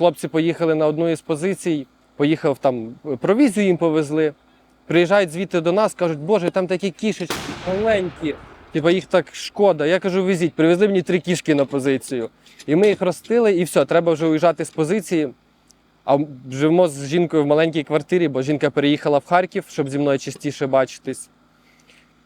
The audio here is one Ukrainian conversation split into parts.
хлопці поїхали на одну із позицій, поїхав там, провізію їм повезли. Приїжджають звідти до нас, кажуть, боже, там такі кішечки маленькі. Типа їх так шкода. Я кажу, везіть, привезли мені три кішки на позицію. І ми їх ростили, і все, треба вже уїжджати з позиції. А живемо з жінкою в маленькій квартирі, бо жінка переїхала в Харків, щоб зі мною частіше бачитись.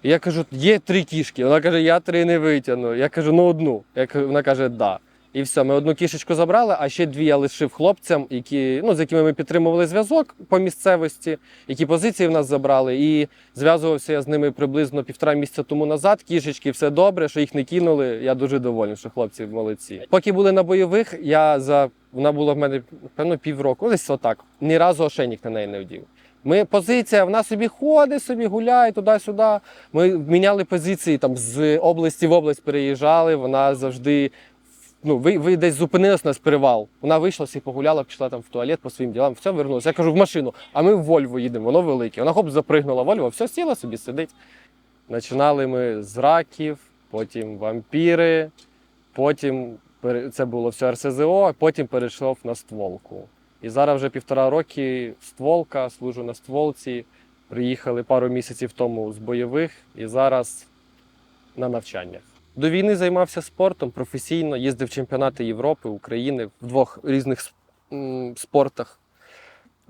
І я кажу, є три кішки. Вона каже, я три не витягну. Я кажу, ну одну. Вона каже, да. І все, ми одну кішечку забрали, а ще дві я лишив хлопцям, які, ну, з якими ми підтримували зв'язок по місцевості, які позиції в нас забрали. І зв'язувався я з ними приблизно півтора місяця тому назад. Кішечки, все добре, що їх не кинули. Я дуже довольний, що хлопці молодці. Поки були на бойових, я за вона була в мене певно півроку, десь отак. Ні разу ошейник на неї не вдів. Ми позиція, вона собі ходить, собі гуляє туди-сюди. Ми міняли позиції там з області в область переїжджали. Вона завжди ну, ви, ви десь зупинилась нас перевал. Вона вийшла, всі погуляла, пішла там в туалет по своїм ділам, все вернулася. Я кажу, в машину, а ми в Вольво їдемо, воно велике. Вона хоп, запригнула Вольво, все сіла собі сидить. Починали ми з раків, потім вампіри, потім це було все РСЗО, а потім перейшов на стволку. І зараз вже півтора роки стволка, служу на стволці. Приїхали пару місяців тому з бойових і зараз на навчаннях. До війни займався спортом професійно, їздив в чемпіонати Європи, України в двох різних спортах.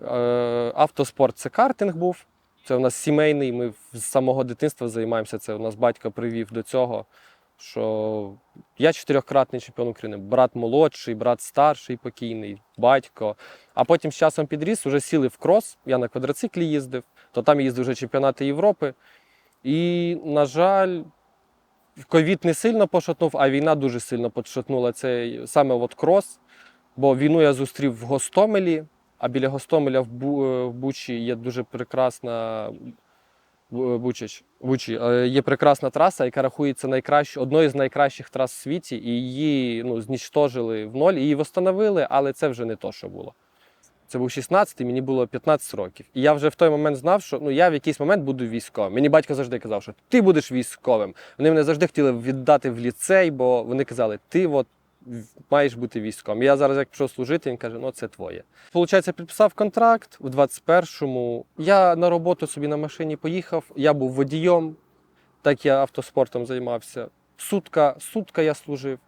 Е, Автоспорт це картинг був. Це у нас сімейний. Ми з самого дитинства займаємося. Це у нас батько привів до цього. Що я чотирьохкратний чемпіон України, брат молодший, брат старший, покійний, батько. А потім з часом підріс, вже сіли в крос. Я на квадроциклі їздив, то там їздив вже чемпіонати Європи. І, на жаль, ковід не сильно пошатнув, а війна дуже сильно пошатнула цей саме от крос. Бо війну я зустрів в Гостомелі, а біля Гостомеля в, е, Бучі є дуже прекрасна Бу- Бучач, Бучі, е, є прекрасна траса, яка рахується найкращ, одною з найкращих трас в світі, і її ну, знічтожили в ноль, її встановили, але це вже не то, що було. Це був 16-й, мені було 15 років. І я вже в той момент знав, що ну, я в якийсь момент буду військовим. Мені батько завжди казав, що ти будеш військовим. Вони мене завжди хотіли віддати в ліцей, бо вони казали, ти от маєш бути військовим. І я зараз, як пішов служити, він каже, ну це твоє. Получається, підписав контракт у 21-му. Я на роботу собі на машині поїхав. Я був водієм, так я автоспортом займався. Сутка, сутка я служив.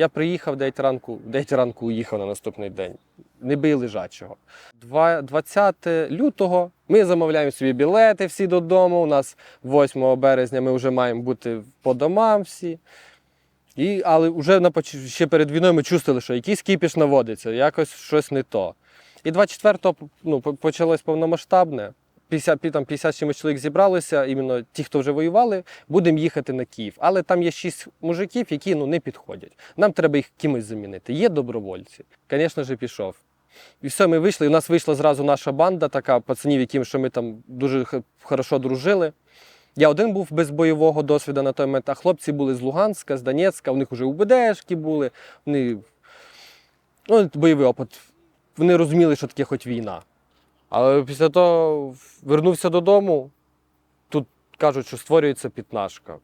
Я приїхав 9 ранку, в 9 ранку уїхав на наступний день. Не бий лежачого. 20 лютого ми замовляємо собі білети всі додому. У нас 8 березня ми вже маємо бути по домам всі. І, але вже на, ще перед війною ми чувствували, що якийсь кіпіш наводиться, якось щось не то. І 24-го ну, почалось повномасштабне. 50, пі- там 50 чимось чоловік зібралося, іменно ті, хто вже воювали, будемо їхати на Київ. Але там є шість мужиків, які ну, не підходять. Нам треба їх кимось замінити. Є добровольці. Звісно ж, пішов. І все, ми вийшли. У нас вийшла зразу наша банда, така пацанів, яким що ми там дуже хорошо дружили. Я один був без бойового досвіду на той момент, а хлопці були з Луганська, з Донецька, у них вже УБДшки були. Вони ну, бойовий опит. Вони розуміли, що таке хоч війна. Але після того вернувся додому. Тут кажуть, що створюється пітнашка.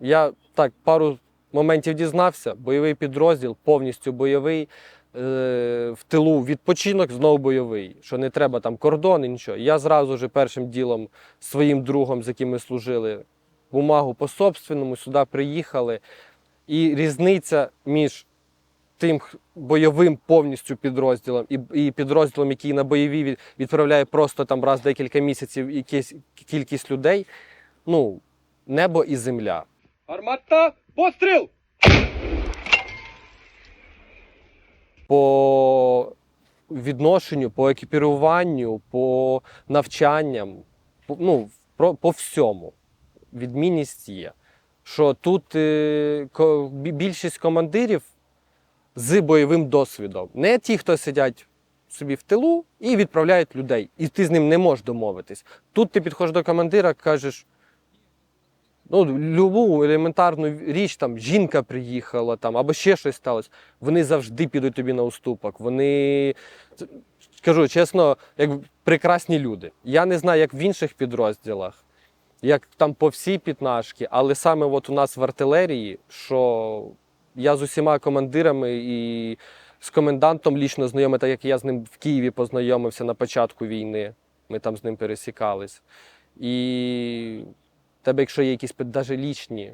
Я так пару моментів дізнався. Бойовий підрозділ, повністю бойовий. Е, в тилу відпочинок знову бойовий, що не треба там кордони, нічого. Я зразу ж першим ділом своїм другом, з яким ми служили, бумагу по собственному сюди приїхали. І різниця між тим бойовим повністю підрозділом і, і підрозділом, який на бойові від- відправляє просто там раз декілька місяців якісь кількість людей. Ну, небо і земля. Армата, постріл! По відношенню, по екіпіруванню, по навчанням, по, ну, про, по всьому. Відмінність є. Що тут е, ко- більшість командирів з бойовим досвідом. Не ті, хто сидять собі в тилу і відправляють людей. І ти з ним не можеш домовитись. Тут ти підходиш до командира, кажеш. Ну, любу елементарну річ, там жінка приїхала, там, або ще щось сталося. Вони завжди підуть тобі на уступок. Вони це- кажу чесно, як прекрасні люди. Я не знаю, як в інших підрозділах, як там по всій пітнашки, але саме от у нас в артилерії, що я з усіма командирами і з комендантом лічно знайомий, так як я з ним в Києві познайомився на початку війни. Ми там з ним пересікались. І тебе, якщо є якісь навіть лічні,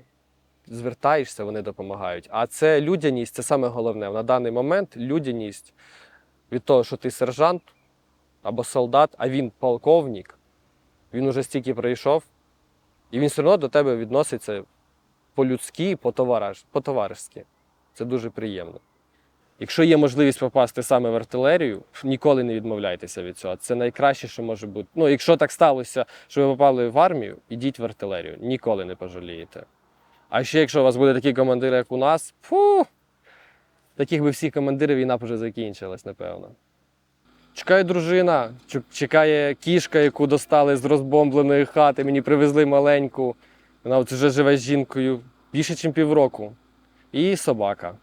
звертаєшся, вони допомагають. А це людяність, це саме головне. На даний момент людяність від того, що ти сержант або солдат, а він полковник, він уже стільки пройшов, і він все одно до тебе відноситься по-людськи, по-товариш- по-товаришськи. Це дуже приємно. Якщо є можливість попасти саме в артилерію, ніколи не відмовляйтеся від цього. Це найкраще, що може бути. Ну, якщо так сталося, що ви попали в армію, ідіть в артилерію. Ніколи не пожалієте. А ще якщо у вас буде такі командири, як у нас, фу, таких би всіх командирів війна б вже закінчилась, напевно. Чекає дружина, чекає кішка, яку достали з розбомбленої хати. Мені привезли маленьку. Вона от вже живе з жінкою більше, ніж півроку. І собака.